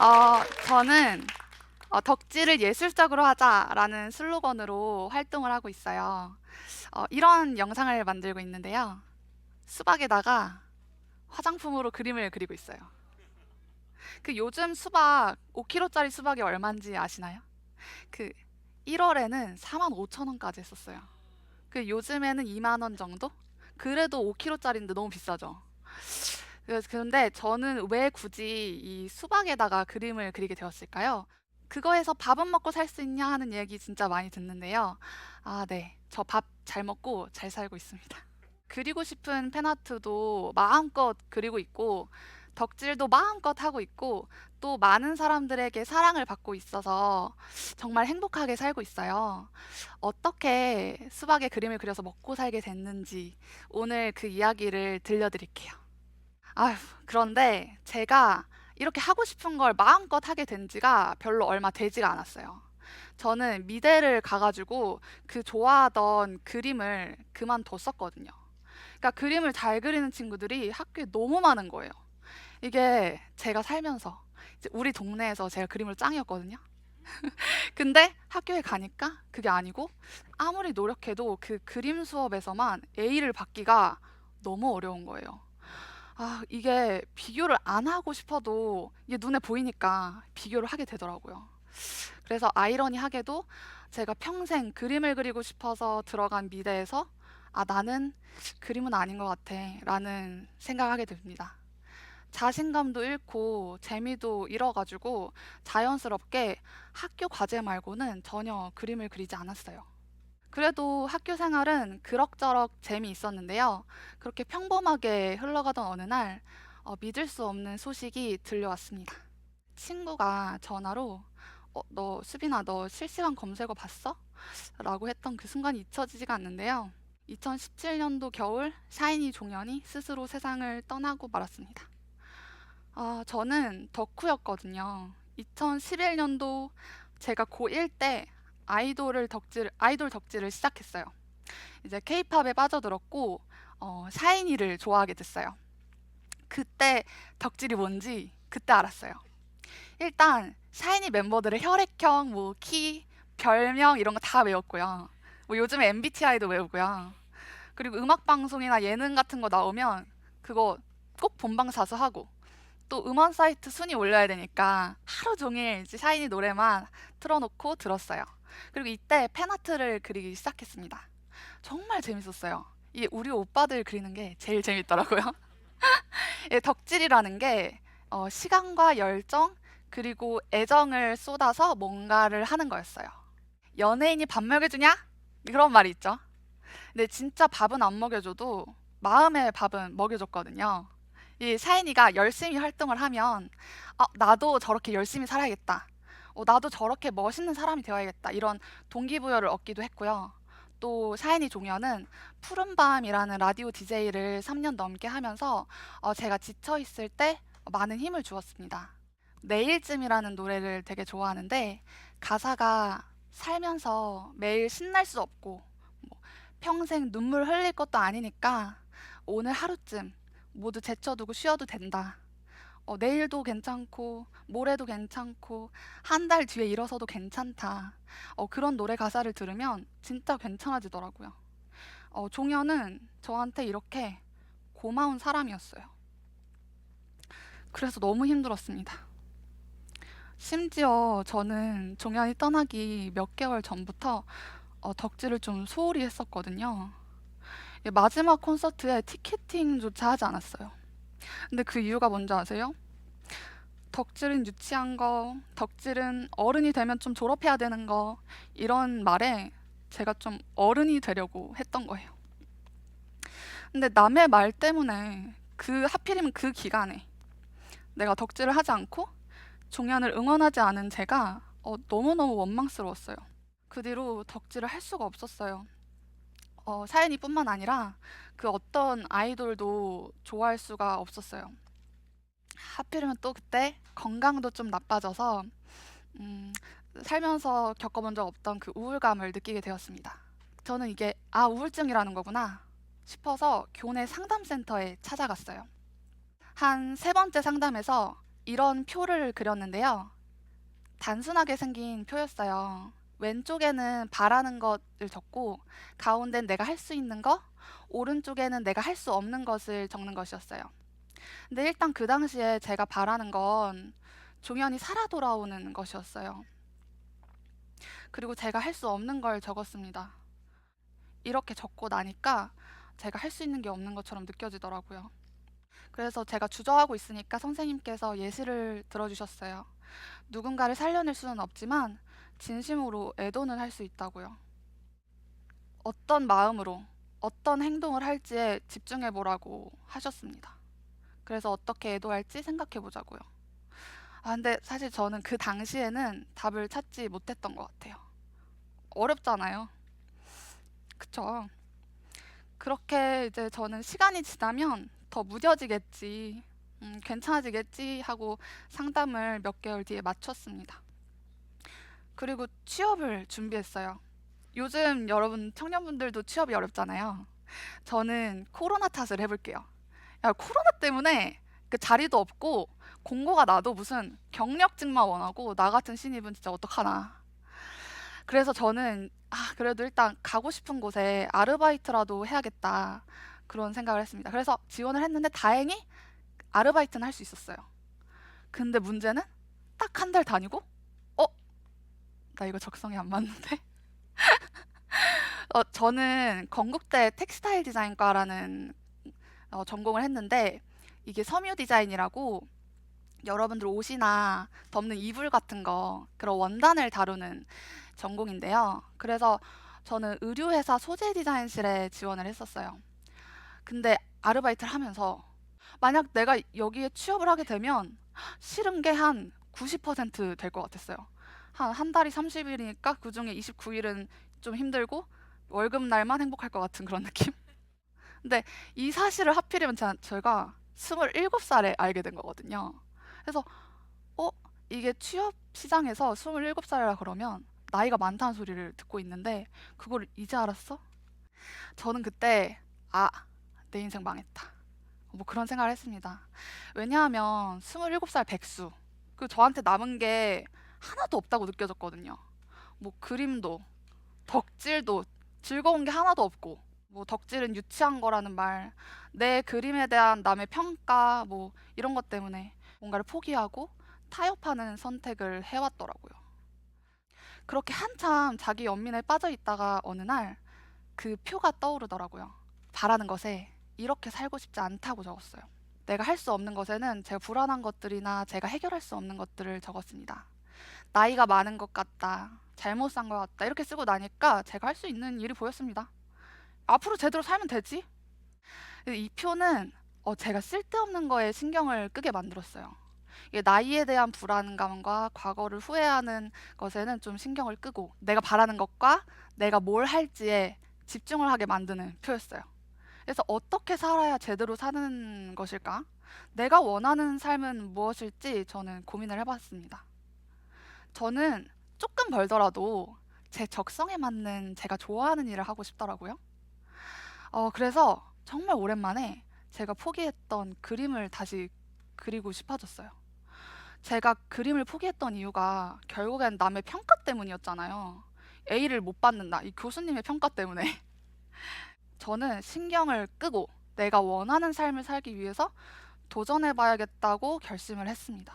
어, 저는 어, 덕질을 예술적으로 하자라는 슬로건으로 활동을 하고 있어요. 어, 이런 영상을 만들고 있는데요. 수박에다가 화장품으로 그림을 그리고 있어요. 그 요즘 수박 5kg짜리 수박이 얼마인지 아시나요? 그 1월에는 4만 5천 원까지 했었어요. 그 요즘에는 2만 원 정도? 그래도 5kg짜리인데 너무 비싸죠. 그런데 저는 왜 굳이 이 수박에다가 그림을 그리게 되었을까요? 그거에서 밥은 먹고 살 수 있냐 하는 얘기 진짜 많이 듣는데요. 아, 네. 저 밥 잘 먹고 잘 살고 있습니다. 그리고 싶은 팬아트도 마음껏 그리고 있고, 덕질도 마음껏 하고 있고, 또 많은 사람들에게 사랑을 받고 있어서 정말 행복하게 살고 있어요. 어떻게 수박에 그림을 그려서 먹고 살게 됐는지 오늘 그 이야기를 들려드릴게요. 아휴, 그런데 제가 이렇게 하고 싶은 걸 마음껏 하게 된 지가 별로 얼마 되지가 않았어요. 저는 미대를 가가지고 그 좋아하던 그림을 그만뒀었거든요. 그러니까 그림을 잘 그리는 친구들이 학교에 너무 많은 거예요. 이게 제가 살면서 이제 우리 동네에서 제가 그림을 짱이었거든요. 근데 학교에 가니까 그게 아니고 아무리 노력해도 그 그림 수업에서만 A를 받기가 너무 어려운 거예요. 아, 이게 비교를 안 하고 싶어도 이게 눈에 보이니까 비교를 하게 되더라고요. 그래서 아이러니하게도 제가 평생 그림을 그리고 싶어서 들어간 미대에서 아, 나는 그림은 아닌 것 같아 라는 생각하게 됩니다. 자신감도 잃고 재미도 잃어가지고 자연스럽게 학교 과제 말고는 전혀 그림을 그리지 않았어요. 그래도 학교 생활은 그럭저럭 재미있었는데요. 그렇게 평범하게 흘러가던 어느 날 어, 믿을 수 없는 소식이 들려왔습니다. 친구가 전화로 어, 너 수빈아 너 실시간 검색어 봤어? 라고 했던 그 순간이 잊혀지지가 않는데요. 2017년도 겨울 샤이니 종현이 스스로 세상을 떠나고 말았습니다. 아, 저는 덕후였거든요. 2011년도 제가 고1 때 아이돌을 덕질, 아이돌 덕질을 시작했어요. 이제 케이팝에 빠져들었고, 어, 샤이니를 좋아하게 됐어요. 그때 덕질이 뭔지 그때 알았어요. 일단, 샤이니 멤버들의 혈액형, 뭐, 키, 별명 이런 거 다 외웠고요. 뭐 요즘에 MBTI도 외우고요. 그리고 음악 방송이나 예능 같은 거 나오면 그거 꼭 본방 사수하고 또 음원 사이트 순위 올려야 되니까 하루 종일 샤이니 노래만 틀어놓고 들었어요. 그리고 이때 팬아트를 그리기 시작했습니다. 정말 재밌었어요. 이 우리 오빠들 그리는 게 제일 재밌더라고요. 예, 덕질이라는 게 어, 시간과 열정 그리고 애정을 쏟아서 뭔가를 하는 거였어요. 연예인이 밥 먹여주냐? 그런 말이 있죠. 근데 진짜 밥은 안 먹여줘도 마음의 밥은 먹여줬거든요. 이 샤이니가 열심히 활동을 하면 아, 나도 저렇게 열심히 살아야겠다. 어, 나도 저렇게 멋있는 사람이 되어야겠다. 이런 동기부여를 얻기도 했고요. 또 샤이니 종현은 푸른밤이라는 라디오 DJ를 3년 넘게 하면서 어, 제가 지쳐 있을 때 많은 힘을 주었습니다. 내일쯤이라는 노래를 되게 좋아하는데 가사가 살면서 매일 신날 수 없고 뭐 평생 눈물 흘릴 것도 아니니까 오늘 하루쯤 모두 제쳐두고 쉬어도 된다. 어, 내일도 괜찮고, 모레도 괜찮고, 한 달 뒤에 일어서도 괜찮다. 어, 그런 노래 가사를 들으면 진짜 괜찮아지더라고요. 어, 종현은 저한테 이렇게 고마운 사람이었어요. 그래서 너무 힘들었습니다. 심지어 저는 종현이 떠나기 몇 개월 전부터 어, 덕질을 좀 소홀히 했었거든요. 예, 마지막 콘서트에 티켓팅조차 하지 않았어요. 근데 그 이유가 뭔지 아세요? 덕질은 유치한 거, 덕질은 어른이 되면 좀 졸업해야 되는 거, 이런 말에 제가 좀 어른이 되려고 했던 거예요. 근데 남의 말 때문에 그 하필이면 그 기간에 내가 덕질을 하지 않고 종현을 응원하지 않은 제가 어, 너무너무 원망스러웠어요. 그 뒤로 덕질을 할 수가 없었어요. 어, 사연이뿐만 아니라 그 어떤 아이돌도 좋아할 수가 없었어요. 하필이면 또 그때 건강도 좀 나빠져서 음, 살면서 겪어본 적 없던 그 우울감을 느끼게 되었습니다. 저는 이게 아 우울증이라는 거구나 싶어서 교내 상담센터에 찾아갔어요. 한 세 번째 상담에서 이런 표를 그렸는데요. 단순하게 생긴 표였어요. 왼쪽에는 바라는 것을 적고 가운데는 내가 할 수 있는 거, 오른쪽에는 내가 할 수 없는 것을 적는 것이었어요. 근데 일단 그 당시에 제가 바라는 건 종현이 살아 돌아오는 것이었어요. 그리고 제가 할 수 없는 걸 적었습니다. 이렇게 적고 나니까 제가 할 수 있는 게 없는 것처럼 느껴지더라고요. 그래서 제가 주저하고 있으니까 선생님께서 예시를 들어주셨어요. 누군가를 살려낼 수는 없지만 진심으로 애도는 할 수 있다고요. 어떤 마음으로 어떤 행동을 할지에 집중해 보라고 하셨습니다. 그래서 어떻게 애도할지 생각해 보자고요. 아, 근데 사실 저는 그 당시에는 답을 찾지 못했던 것 같아요. 어렵잖아요. 그쵸? 그렇게 이제 저는 시간이 지나면 더 무뎌지겠지, 음, 괜찮아지겠지 하고 상담을 몇 개월 뒤에 마쳤습니다. 그리고 취업을 준비했어요. 요즘 여러분 청년분들도 취업이 어렵잖아요. 저는 코로나 탓을 해볼게요. 야, 코로나 때문에 그 자리도 없고 공고가 나도 무슨 경력직만 원하고 나 같은 신입은 진짜 어떡하나. 그래서 저는 아, 그래도 일단 가고 싶은 곳에 아르바이트라도 해야겠다. 그런 생각을 했습니다. 그래서 지원을 했는데 다행히 아르바이트는 할 수 있었어요. 근데 문제는 딱 한 달 다니고, 어? 나 이거 적성이 안 맞는데? 어, 저는 건국대 텍스타일 디자인과라는 어, 전공을 했는데, 이게 섬유 디자인이라고 여러분들 옷이나 덮는 이불 같은 거, 그런 원단을 다루는 전공인데요. 그래서 저는 의류회사 소재 디자인실에 지원을 했었어요. 근데 아르바이트를 하면서 만약 내가 여기에 취업을 하게 되면 싫은 게 한 90%될 것 같았어요. 한, 한 달이 30일이니까 그 중에 29일은 좀 힘들고 월급 날만 행복할 것 같은 그런 느낌? 근데 이 사실을 하필이면 제가, 제가 27살에 알게 된 거거든요. 그래서 어? 이게 취업 시장에서 27살이라 그러면 나이가 많다는 소리를 듣고 있는데 그걸 이제 알았어? 저는 그때 아, 내 인생 망했다. 뭐 그런 생각을 했습니다. 왜냐하면 27살 백수. 그 저한테 남은 게 하나도 없다고 느껴졌거든요. 뭐 그림도, 덕질도 즐거운 게 하나도 없고, 뭐 덕질은 유치한 거라는 말, 내 그림에 대한 남의 평가, 뭐 이런 것 때문에 뭔가를 포기하고 타협하는 선택을 해왔더라고요. 그렇게 한참 자기 연민에 빠져 있다가 어느 날 그 표가 떠오르더라고요. 바라는 것에 이렇게 살고 싶지 않다고 적었어요. 내가 할 수 없는 것에는 제가 불안한 것들이나 제가 해결할 수 없는 것들을 적었습니다. 나이가 많은 것 같다. 잘못 산 것 같다. 이렇게 쓰고 나니까 제가 할 수 있는 일이 보였습니다. 앞으로 제대로 살면 되지. 이 표는 어, 제가 쓸데없는 거에 신경을 끄게 만들었어요. 이게 나이에 대한 불안감과 과거를 후회하는 것에는 좀 신경을 끄고 내가 바라는 것과 내가 뭘 할지에 집중을 하게 만드는 표였어요. 그래서 어떻게 살아야 제대로 사는 것일까? 내가 원하는 삶은 무엇일지 저는 고민을 해봤습니다. 저는 조금 벌더라도 제 적성에 맞는 제가 좋아하는 일을 하고 싶더라고요. 어, 그래서 정말 오랜만에 제가 포기했던 그림을 다시 그리고 싶어졌어요. 제가 그림을 포기했던 이유가 결국엔 남의 평가 때문이었잖아요. A를 못 받는다. 이 교수님의 평가 때문에. 저는 신경을 끄고 내가 원하는 삶을 살기 위해서 도전해 봐야겠다고 결심을 했습니다.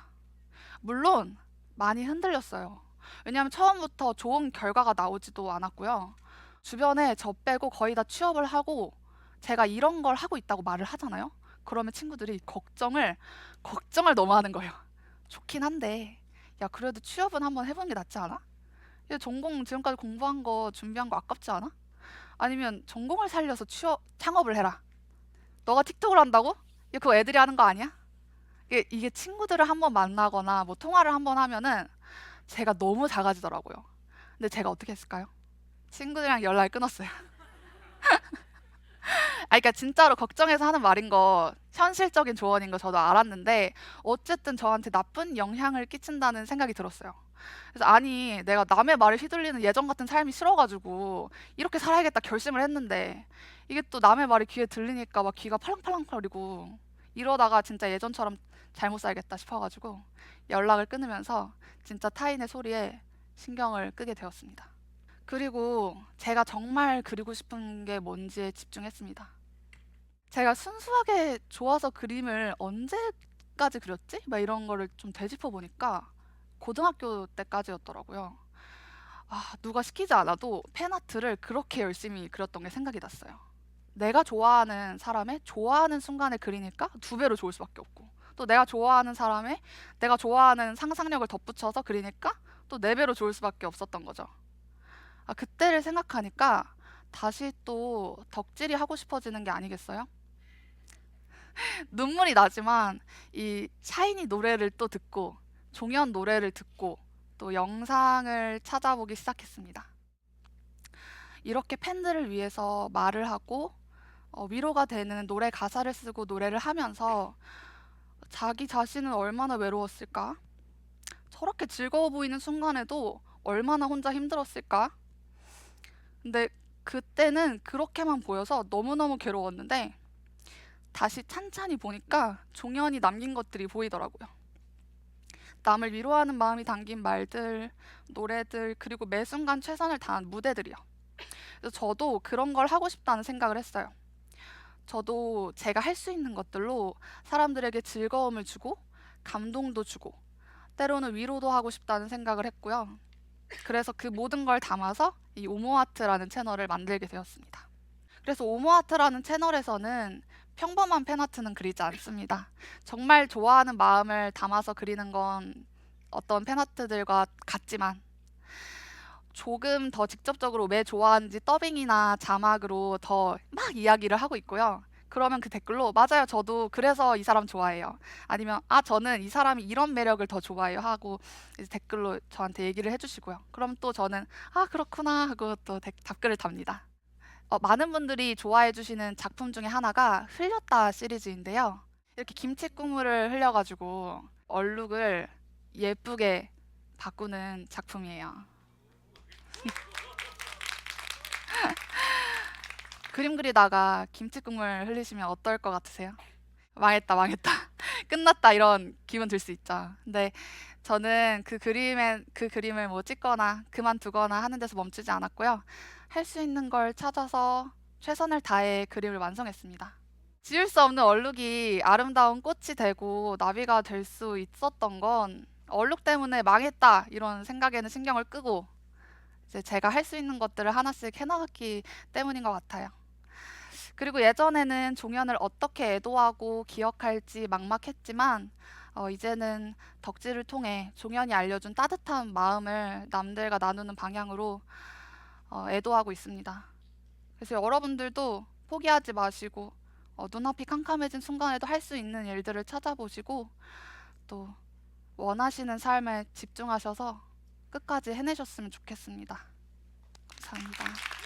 물론 많이 흔들렸어요. 왜냐하면 처음부터 좋은 결과가 나오지도 않았고요. 주변에 저 빼고 거의 다 취업을 하고 제가 이런 걸 하고 있다고 말을 하잖아요. 그러면 친구들이 걱정을 걱정을 너무 하는 거예요. 좋긴 한데 야 그래도 취업은 한번 해보는 게 낫지 않아? 야, 전공 지금까지 공부한 거 준비한 거 아깝지 않아? 아니면 전공을 살려서 취업 창업을 해라. 너가 틱톡을 한다고? 야, 그거 애들이 하는 거 아니야? 이게, 이게 친구들을 한번 만나거나 뭐 통화를 한번 하면은 제가 너무 작아지더라고요. 근데 제가 어떻게 했을까요? 친구들이랑 연락을 끊었어요. 아, 그러니까 진짜로 걱정해서 하는 말인 거 현실적인 조언인 거 저도 알았는데 어쨌든 저한테 나쁜 영향을 끼친다는 생각이 들었어요. 그래서 아니 내가 남의 말을 휘둘리는 예전 같은 삶이 싫어가지고 이렇게 살아야겠다 결심을 했는데 이게 또 남의 말이 귀에 들리니까 막 귀가 팔랑팔랑거리고 이러다가 진짜 예전처럼 잘못 살겠다 싶어가지고 연락을 끊으면서 진짜 타인의 소리에 신경을 끄게 되었습니다. 그리고 제가 정말 그리고 싶은 게 뭔지에 집중했습니다. 제가 순수하게 좋아서 그림을 언제까지 그렸지? 막 이런 거를 좀 되짚어 보니까 고등학교 때까지였더라고요. 아, 누가 시키지 않아도 팬아트를 그렇게 열심히 그렸던 게 생각이 났어요. 내가 좋아하는 사람의 좋아하는 순간을 그리니까 두 배로 좋을 수밖에 없고 또 내가 좋아하는 사람의 내가 좋아하는 상상력을 덧붙여서 그리니까 또네 배로 좋을 수밖에 없었던 거죠. 아, 그때를 생각하니까 다시 또 덕질이 하고 싶어지는 게 아니겠어요? 눈물이 나지만 이 샤이니 노래를 또 듣고 종현 노래를 듣고 또 영상을 찾아보기 시작했습니다. 이렇게 팬들을 위해서 말을 하고 어, 위로가 되는 노래 가사를 쓰고 노래를 하면서 자기 자신은 얼마나 외로웠을까? 저렇게 즐거워 보이는 순간에도 얼마나 혼자 힘들었을까? 근데 그때는 그렇게만 보여서 너무너무 괴로웠는데 다시 찬찬히 보니까 종현이 남긴 것들이 보이더라고요. 남을 위로하는 마음이 담긴 말들, 노래들, 그리고 매 순간 최선을 다한 무대들이요. 그래서 저도 그런 걸 하고 싶다는 생각을 했어요. 저도 제가 할 수 있는 것들로 사람들에게 즐거움을 주고 감동도 주고 때로는 위로도 하고 싶다는 생각을 했고요. 그래서 그 모든 걸 담아서 이 오모아트라는 채널을 만들게 되었습니다. 그래서 오모아트라는 채널에서는 평범한 팬아트는 그리지 않습니다. 정말 좋아하는 마음을 담아서 그리는 건 어떤 팬아트들과 같지만 조금 더 직접적으로 왜 좋아하는지 더빙이나 자막으로 더 막 이야기를 하고 있고요. 그러면 그 댓글로 맞아요. 저도 그래서 이 사람 좋아해요. 아니면 아 저는 이 사람이 이런 매력을 더 좋아해요 하고 댓글로 저한테 얘기를 해주시고요. 그럼 또 저는 아 그렇구나 하고 또 댓- 답글을 답니다. 어, 많은 분들이 좋아해 주시는 작품 중에 하나가 흘렸다 시리즈인데요. 이렇게 김치 국물을 흘려가지고 얼룩을 예쁘게 바꾸는 작품이에요. 그림 그리다가 김치 국물 흘리시면 어떨 것 같으세요? 망했다, 망했다, 끝났다 이런 기분 들 수 있죠. 근데 저는 그 그림에 그 그림을 뭐 찍거나 그만두거나 하는 데서 멈추지 않았고요. 할 수 있는 걸 찾아서 최선을 다해 그림을 완성했습니다. 지울 수 없는 얼룩이 아름다운 꽃이 되고 나비가 될 수 있었던 건 얼룩 때문에 망했다 이런 생각에는 신경을 끄고 이제 제가 할 수 있는 것들을 하나씩 해나갔기 때문인 것 같아요. 그리고 예전에는 종현을 어떻게 애도하고 기억할지 막막했지만 어, 이제는 덕질을 통해 종현이 알려준 따뜻한 마음을 남들과 나누는 방향으로 어, 애도하고 있습니다. 그래서 여러분들도 포기하지 마시고 어, 눈앞이 캄캄해진 순간에도 할 수 있는 일들을 찾아보시고 또 원하시는 삶에 집중하셔서 끝까지 해내셨으면 좋겠습니다. 감사합니다.